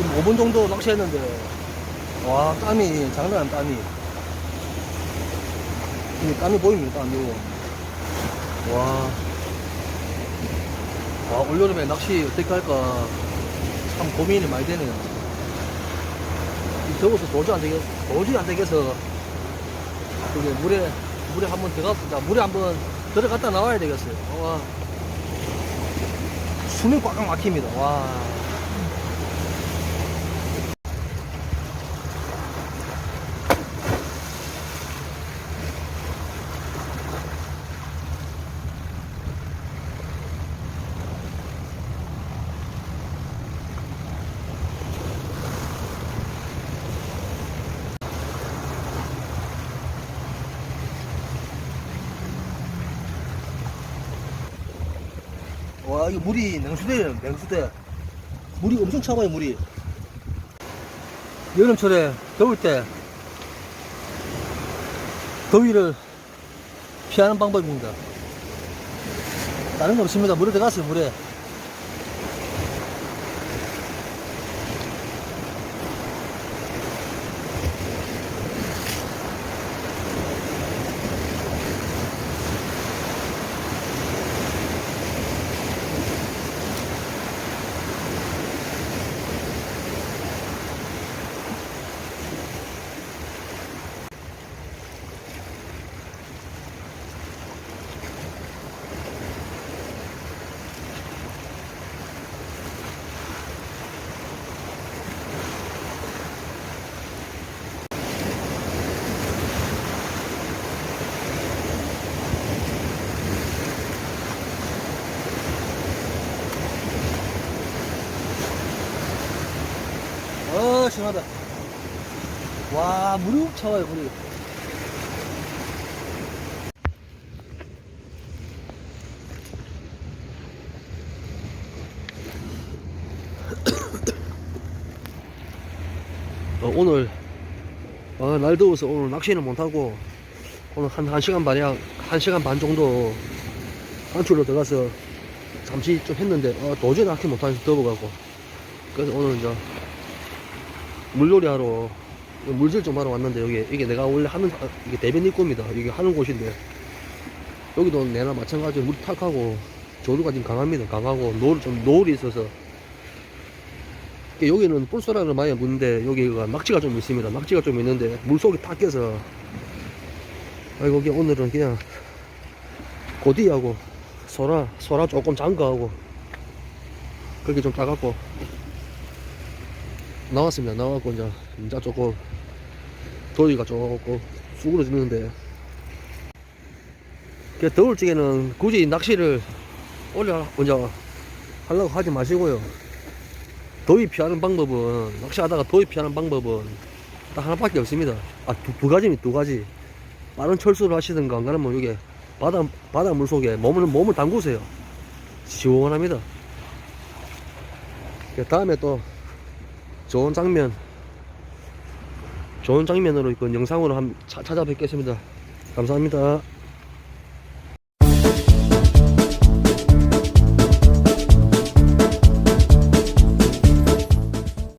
5분 정도 낚시했는데. 와 땀이 장난 아닌 땀이. 이 땀이 보입니다 땀이. 와, 와 올여름에 낚시 어떻게 할까. 참 고민이 많이 되네요. 이 더워서 도저히 안 되겠 도저히 안 되겠어. 그게 물에 물에 한번 들어가 물에 한번 들어갔다 나와야 되겠어요. 와. 숨이 꽉꽉 막힙니다. 와 이거 물이 냉수대예요 냉수대. 물이 엄청 차가워요 물이. 여름철에 더울 때 더위를 피하는 방법입니다. 다른 거 없습니다. 물에 들어갔어요 물에 어 시원하다. 와 물이 훅 차와요 물이. 어, 오늘 아, 날 더워서 오늘 낚시는 못하고 오늘 한 1시간 반이야 1시간 반 정도 안출로 들어가서 잠시 좀 했는데 어, 도저히 낚시 못하면서 더워가고. 그래서 오늘 이제 물놀이 하러 물질 좀 하러 왔는데 여기 이게 내가 원래 하는 아, 이게 대변 입구입니다. 이게 하는 곳인데 여기도 내나 마찬가지로 물이 탁하고 조류가 좀 강합니다. 강하고 노을 좀 노을이 있어서. 여기는 뿔소라를 많이 묻는데 여기가 낙지가 좀 있습니다. 낙지가 좀 있는데 물속에 탁 껴서. 아이고 오늘은 그냥 고디하고 소라 소라 조금 잠가하고 그렇게 좀 따갖고 나왔습니다. 나왔고 이제 이제 조금 더위가 조금 수그러지는데 그 더울 적에는 굳이 낚시를 올려 이제 하려고 하지 마시고요. 더위 피하는 방법은 낚시하다가 더위 피하는 방법은 딱 하나밖에 없습니다. 아두 두 가지입니다. 두 가지. 빠른 철수를 하시든가 안 그러면 이게 바다 바다 물 속에 몸을 몸을 담그세요. 시원합니다. 그 다음에 또 좋은 장면. 좋은 장면으로 그 영상으로 한 찾아뵙겠습니다. 감사합니다